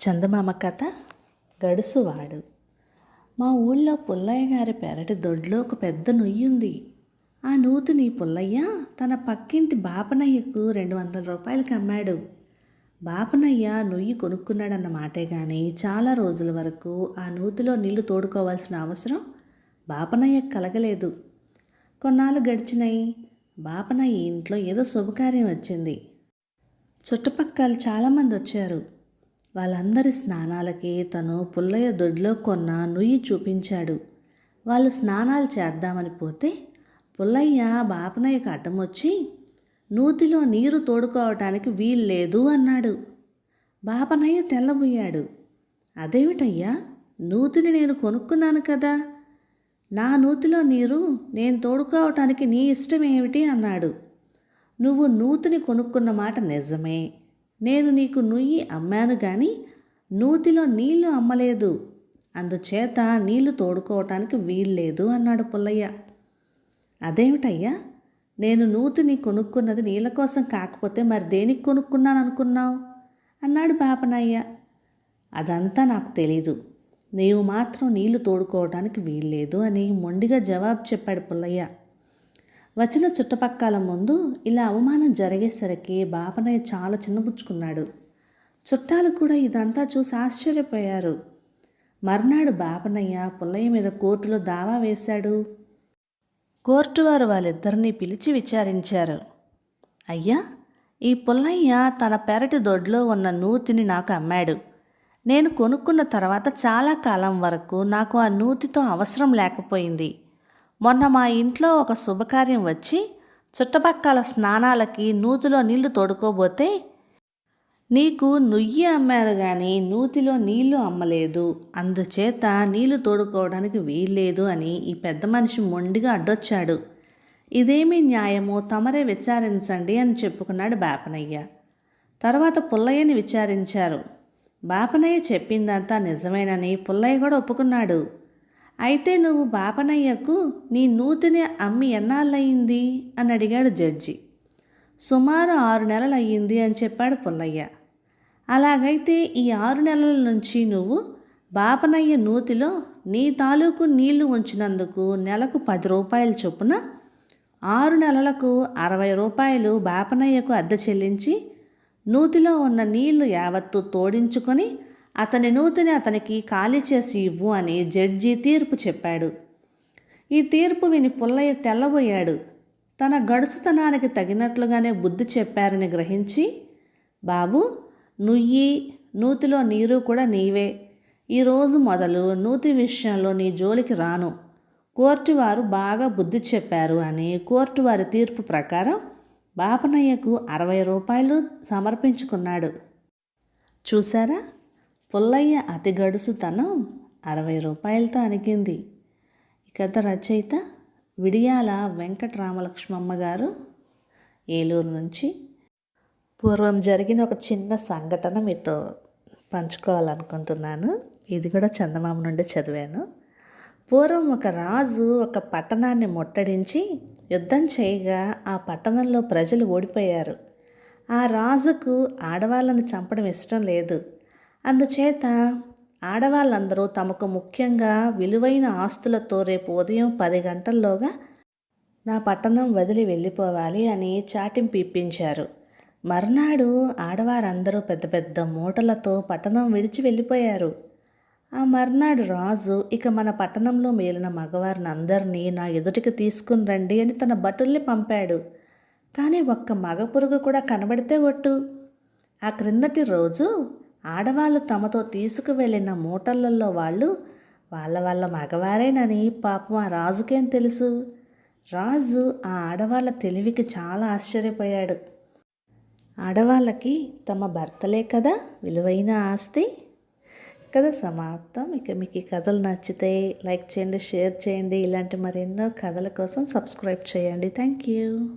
చందమామ కథ గడుసువాడు. మా ఊళ్ళో పుల్లయ్య గారి పెరటి దొడ్లో ఒక పెద్ద నుయ్యి ఉంది. ఆ నూతిని పుల్లయ్య తన పక్కింటి బాపనయ్యకు రెండు వందల రూపాయలకి అమ్మాడు. బాపనయ్య నుయ్యి కొనుక్కున్నాడన్న మాటే కానీ చాలా రోజుల వరకు ఆ నూతిలో నీళ్ళు తోడుకోవాల్సిన అవసరం బాపనయ్యకు కలగలేదు. కొన్నాళ్ళు గడిచినాయి బాపనయ్య ఇంట్లో ఏదో శుభకార్యం వచ్చింది. చుట్టుపక్కల చాలామంది వచ్చారు. వాళ్ళందరి స్నానాలకి తను పుల్లయ్య దొడ్లో కొన్న నుయ్యి చూపించాడు. వాళ్ళు స్నానాలు చేద్దామని పోతే పుల్లయ్య బాపనయ్యకు అడ్డం వచ్చి నూతిలో నీరు తోడుకోవటానికి వీల్లేదు అన్నాడు. బాపనయ్య తెల్లబోయాడు. అదేమిటయ్యా? నూతిని నేను కొనుక్కున్నాను కదా. నా నూతిలో నీరు నేను తోడుకోవటానికి నీ ఇష్టం ఏమిటి? అన్నాడు. నువ్వు నూతిని కొనుక్కున్న మాట నిజమే. నేను నీకు నుయ్యి అమ్మాను కానీ నూతిలో నీళ్ళు అమ్మలేదు. అందుచేత నీళ్ళు తోడుకోవటానికి వీల్లేదు అన్నాడు పుల్లయ్య. అదేమిటయ్యా? నేను నూతిని కొనుక్కున్నది నీళ్ళ కోసం కాకపోతే మరి దేనికి కొనుక్కున్నాను అనుకున్నావు అన్నాడు బాపనయ్య అదంతా నాకు తెలీదు. నీవు మాత్రం నీళ్ళు తోడుకోవటానికి వీల్లేదు అని మొండిగా జవాబు చెప్పాడు పుల్లయ్య. వచ్చిన చుట్టుపక్కల ముందు ఇలా అవమానం జరిగేసరికి బాపనయ్య చాలా చిన్నపుచ్చుకున్నాడు చుట్టాలు కూడా ఇదంతా చూసి ఆశ్చర్యపోయారు. మర్నాడు బాపనయ్య పుల్లయ్య మీద కోర్టులో దావా వేశాడు. కోర్టు వారు వాళ్ళిద్దరినీ పిలిచి విచారించారు. అయ్యా ఈ పుల్లయ్య తన పెరటి దొడ్లో ఉన్న నూతిని నాకు అమ్మాడు. నేను కొనుక్కున్న తర్వాత చాలా కాలం వరకు నాకు ఆ నూతితో అవసరం లేకపోయింది. మొన్న మా ఇంట్లో ఒక శుభకార్యం వచ్చి చుట్టుపక్కల స్నానాలకి నూతిలో నీళ్ళు తోడుకోబోతే నీకు నుయ్యి అమ్మారు కానీ నూతిలో నీళ్ళు అమ్మలేదు. అందుచేత నీళ్ళు తోడుకోవడానికి వీల్లేదు అని ఈ పెద్ద మనిషి మొండిగా అడ్డొచ్చాడు. ఇదేమి న్యాయమో తమరే విచారించండి అని చెప్పుకున్నాడు బాపనయ్య. తర్వాత పుల్లయ్యని విచారించారు. బాపనయ్య చెప్పిందంతా నిజమేనని పుల్లయ్య కూడా ఒప్పుకున్నాడు. అయితే నువ్వు బాపనయ్యకు నీ నూతిని అమ్మి ఎన్నాళ్ళయింది? అని అడిగాడు జడ్జి. సుమారు ఆరు నెలలు అయ్యింది అని చెప్పాడు పుల్లయ్య. అలాగైతే ఈ ఆరు నెలల నుంచి నువ్వు బాపనయ్య నూతిలో నీ తాలూకు నీళ్ళు ఉంచినందుకు నెలకు పది రూపాయల చొప్పున ఆరు నెలలకు అరవై రూపాయలు బాపనయ్యకు అద్దె చెల్లించి నూతిలో ఉన్న నీళ్ళు యావత్తు తోడించుకొని అతని నూతిని అతనికి ఖాళీ చేసి ఇవ్వు అని జడ్జి తీర్పు చెప్పాడు. ఈ తీర్పు విని పుల్లయ్య తెల్లబోయాడు. తన గడుసుతనానికి తగినట్లుగానే బుద్ధి చెప్పారని గ్రహించి బాబు నుయ్యి నూతిలో నీరు కూడా నీవే. ఈరోజు మొదలు నూతి విషయంలో నీ జోలికి రాను. కోర్టు వారు బాగా బుద్ధి చెప్పారు అని కోర్టు వారి తీర్పు ప్రకారం బాపనయ్యకు అరవై రూపాయలు సమర్పించుకున్నాడు. చూసారా పుల్లయ్య అతి గడుసుతనం అరవై రూపాయలతో అణిగింది ఈ కథ రచయిత విడియాల వెంకటరామలక్ష్మమ్మ గారు ఏలూరు నుంచి. పూర్వం జరిగిన ఒక చిన్న సంఘటన మీతో పంచుకోవాలనుకుంటున్నాను. ఇది కూడా చందమామ నుండి చదివాను. పూర్వం ఒక రాజు ఒక పట్టణాన్ని ముట్టడించి యుద్ధం చేయగా ఆ పట్టణంలో ప్రజలు ఓడిపోయారు. ఆ రాజుకు ఆడవాళ్ళని చంపడం ఇష్టం లేదు. అందుచేత ఆడవాళ్ళందరూ తమకు ముఖ్యంగా విలువైన ఆస్తులతో రేపు ఉదయం పది గంటల్లోగా నా పట్టణం వదిలి వెళ్ళిపోవాలి అని చాటింపు ఇప్పించారు. మర్నాడు ఆడవారందరూ పెద్ద పెద్ద మూటలతో పట్టణం విడిచి వెళ్ళిపోయారు. ఆ మర్నాడు రాజు ఇక మన పట్టణంలో మేలిన మగవారిని అందరినీ నా ఎదుటికి తీసుకుని రండి అని తన భటుల్ని పంపాడు. కానీ ఒక్క మగ పురుగు కూడా కనబడితే ఒట్టు. ఆ క్రిందటి రోజు ఆడవాళ్ళు తమతో తీసుకువెళ్ళిన మూటలలో వాళ్ళు వాళ్ళ వాళ్ళ మగవారేనని పాపం ఆ రాజుకేం తెలుసు? రాజు ఆ ఆడవాళ్ళ తెలివికి చాలా ఆశ్చర్యపోయాడు. ఆడవాళ్ళకి తమ భర్తలే కదా విలువైన ఆస్తి? కథ సమాప్తం. ఇక మీకు ఈ కథలు నచ్చితే లైక్ చేయండి షేర్ చేయండి. ఇలాంటి మరెన్నో కథల కోసం సబ్స్క్రైబ్ చేయండి. Thank you.